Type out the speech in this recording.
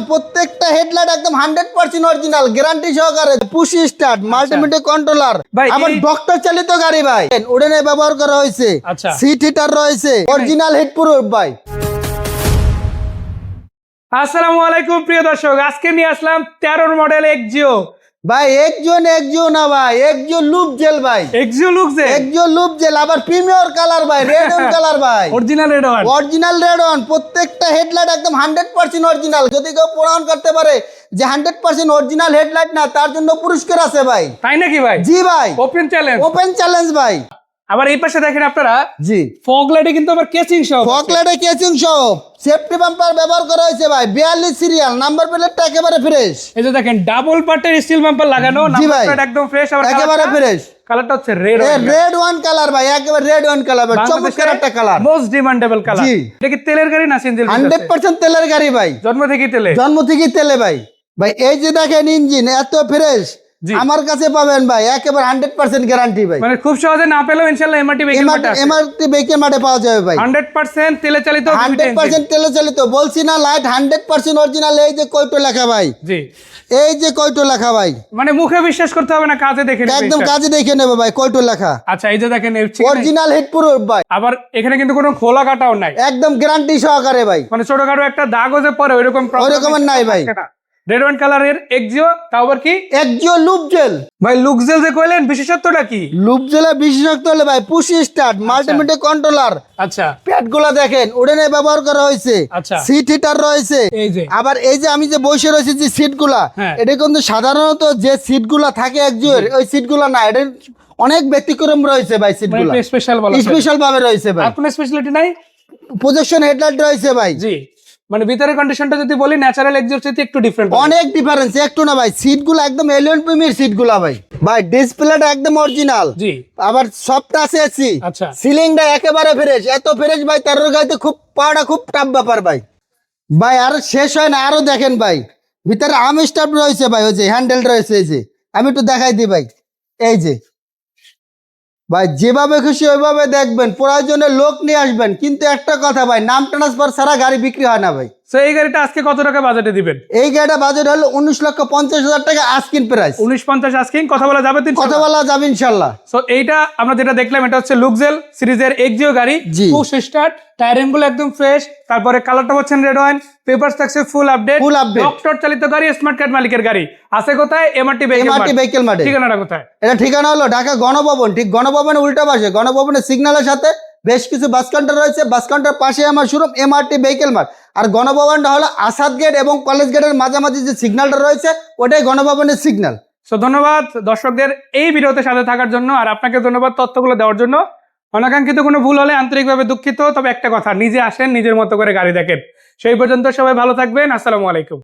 On প্রত্যেকটা headlight একদম hundred percent original guarantee সহকারে। পুশি স্টার্ট মাল্টিমিডিয়া কন্ট্রোলার আমার ডক্টর চালিত গাড়ি ভাই। উডেনে ব্যবহার করা হয়েছে। আচ্ছা। সিট হিটার রয়েছে। অরিজিনাল হেড প্রুফ ভাই। আসসালামু আলাইকুম প্রিয় দর্শক। আজকে নিয়ে আসলাম তেরোর মডেল এক্সিও ভাই একজন একজন না ভাই একজন লুপ জেল ভাই। একজন লুপ জেল? একজন লুপ জেল আবার প্রিমিয়র কালার ভাই রেড অন কালার ভাই। Original red on original red on প্রত্যেকটা হেডলাইট একদম হান্ড্রেড পার্সেন্ট অরিজিনাল যদি কেউ প্রমাণ করতে পারে যে হান্ড্রেড পার্সেন্ট অরিজিনাল হেডলাইট না তার জন্য পুরস্কার আছে ভাই। তাই নাকি ভাই? জি ভাই। ওপেন চ্যালেঞ্জ ওপেন চ্যালেঞ্জ ভাই। আবার এই পাশে দেখেন আপনারা জি। ফগ লাইটে কিন্তু আবার কেচিং সব আছে। ফকলেটে কেচিং সেফটি বাম্পার ব্যবহার করা হয়েছে ভাই। বিয়াল্লিশ সিরিয়াল নাম্বার প্লেটটা একেবারে ফ্রেশ এই যে দেখেন ডাবল পার্টের স্টিল বাম্পার লাগানো জি ভাই। একদম ফ্রেশ আবার একেবারে ফ্রেশ কালারটা হচ্ছে রেড রেড ওয়ান কালার ভাই একেবারে রেড ওয়ান কালার ভাই। চমৎকার একটা কালার মোস্ট ডিমান্ডেবল কালার জি। এটা কি তেলের গাড়ি না হান্ড্রেড পার্সেন্ট তেলের গাড়ি ভাই। জন্ম থেকে তেলে। জন্ম থেকে তেলে ভাই। ভাই এই যে দেখেন ইঞ্জিন এত ফ্রেশ। আমার কাছে পাবেন ভাই একেবারে হান্ড্রেড পার্সেন্ট গ্যারান্টি ভাই। মানে খুব সহজে না পেলেও ইনশাআল্লাহ এমআরটি এমআরটি বেকের মাঠে পাওয়া যাবে ভাই। হান্ড্রেড পার্সেন্ট তেলে চালিত হান্ড্রেড পার্সেন্ট তেলে চালিত বলছি না লাইট হান্ড্রেড পার্সেন্ট অরিজিনাল এই যে কয়টো লেখা ভাই? জি। এই যে কয়টো লেখা ভাই? মানে মুখে বিশ্বাস করতে হবে না কাজে দেখে নেবে একদম কাজে দেখে নেবে ভাই কয়টো লেখা? আচ্ছা এই যে দেখেন। অরিজিনাল হিট প্রুফ ভাই। আবার এখানে কিন্তু কোনো খোলা কাটাও নাই। একদম গ্যারান্টি সহকারে ভাই। মানে ছোটখাটো একটা দাগও যে পরে ওইরকম ওই রকমের নাই। ভাই। রেড ওয়ান কালারের এক্সিও তাও আবার কি? একজিও লুপ জেল ভাই লুকজেল যে কইলেন বিশেষত্বটা কি? লুপ জেলে বিশেষত্ব হলে ভাই পুশি স্টার্ট মাল্টিমিডিয়া কন্ট্রোলার আচ্ছা। প্যাডগুলা দেখেন উডেনে ব্যবহার করা হয়েছে। আচ্ছা। সিট হিটার রয়েছে। এই যে। আবার এই যে আমি যে বসে রয়েছে যে সিটগুলা হ্যাঁ। এটা কিন্তু সাধারণত যে সিটগুলা থাকে একজোর ওই সিটগুলা না এটা অনেক ব্যতিক্রম রয়েছে ভাই সিটগুলা স্পেশাল স্পেশাল ভাবে রয়েছে ভাই। আর কোনো স্পেশালিটি নাই? প্রজেকশন হেডলাইট রয়েছে ভাই। জি। মানে ভিতরের কন্ডিশনটা যদি বলি ন্যাচারাল এক্সিওর সাথে একটু ডিফারেন্ট অনেক ডিফারেন্স একটু না ভাই। সিটগুলা একদম এলিয়ন প্রিমিয়ার সিটগুলা ভাই। ভাই ডিসপ্লেটা একদম অরিজিনাল জি। আবার সফট আছে এসি আচ্ছা। সিলিংটা একেবারে ফ্রেশ এত ফ্রেশ ভাই তার গাইতে খুব পাওয়াটা খুব টাফ ব্যাপার ভাই। ভাই আর শেষ হয় না আরও দেখেন ভাই। ভিতরে আর্ম স্টাফ রয়েছে ভাই ওই যে হ্যান্ডেল রয়েছে এই যে। আমি একটু দেখাই দিই ভাই। এই যে ভাই, যেভাবে খুশি ওইভাবে দেখবেন, প্রয়োজনে লোক নিয়ে আসবেন, কিন্তু একটা কথা ভাই, নাম ট্রান্সফার ছাড়া গাড়ি বিক্রি হয় না ভাই। এই গাড়িটা আজকে কত টাকা বাজেটে দিবেন? এই গাড়িটা বাজেট হলো উনিশ লক্ষ পঞ্চাশ হাজার টাকা আস্কিন প্রাইস উনিশ পঞ্চাশ আজকিং কথা বলা যাবে কথা বলা যাবে ইনশাল্লাহ। সো এইটা আমরা যেটা দেখলাম এটা হচ্ছে লুকজেল সিরিজের এক্সিও গাড়ি। পুশ স্টার্ট টায়ারিংগুলো একদম ফ্রেশ তারপরে কালারটা হচ্ছেন রেড ওয়াইন পেপার থাকছে ফুল আপডেট update। ডক্টর চালিত গাড়ি স্মার্ট কার্ড মালিকের গাড়ি। আছে কোথায়? এমআরটি এমআরটি ভেহিকেল মাঠে ঠিকানাটা কোথায়? এটা ঠিকানা হলো ঢাকা গণভবন ঠিক গণভবনের উল্টা পাশে গণভবনের সিগন্যালের সাথে বেশ কিছু বাস কাউন্টার রয়েছে। বাস কাউন্টার পাশে আমার শোরুম এমআরটি ভেহিকেল মার্ট আর গণভবনটা হলো আসাদ গেট এবং কলেজ গেটের মাঝামাঝি যে সিগন্যালটা রয়েছে, ওটাই গণভবনের সিগন্যাল সো ধন্যবাদ দর্শকদের এই ভিডিওতে সাথে থাকার জন্য আর আপনাকে ধন্যবাদ তথ্যগুলো দেওয়ার জন্য। অনাকাঙ্ক্ষিত কোনো ভুল হলে আন্তরিকভাবে দুঃখিত, তবে একটা কথা, নিজে আসেন, নিজের মতো করে গাড়ি দেখেন। সেই পর্যন্ত সবাই ভালো থাকবেন, আসসালামু আলাইকুম।